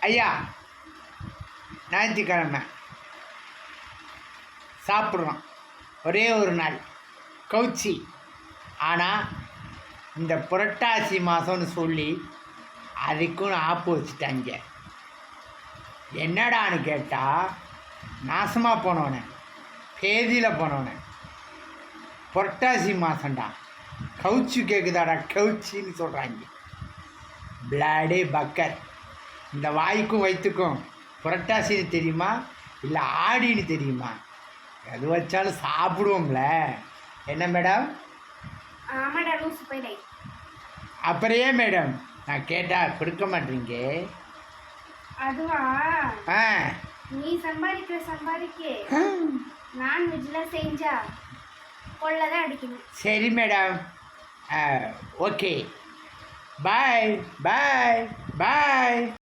ஐயா ஞாயிற்றுக்கிழமை. சாப்பிட்றோம். ஒரே ஒரு நாள். கவுச்சி. ஆனால் இந்த புரட்டாசி மாதம்னு சொல்லி அதுக்கும் ஆப்பு வச்சுட்டாங்க. என்னடான்னு கேட்டால் நாசமாக போனோன்னே பேதியில் போனோன்னே புரட்டாசி மாதம்டா கவுச்சி கேட்குதாடா கவுச்சின்னு சொல்கிறாங்க பிளாடே பக்கர் இந்த வாய்க்கும் வயிற்றுக்கும் புரட்டாசின்னு தெரியுமா? இல்லை ஆடின்னு தெரியுமா? எது வச்சாலும் சாப்பிடுவோம்ல. என்ன மேடம் அப்புறையே மேடம் நான் கேட்டால் கொடுக்க மாட்டீங்க. அதுவா? ஆ. நீ சம்பாதிக்கிற சம்பாதிக்கு. நான்வெஜ்ல செஞ்சா கொள்ளதான் அடிக்கணும் சரி மேடம் ஓகே பாய் பாய் பாய்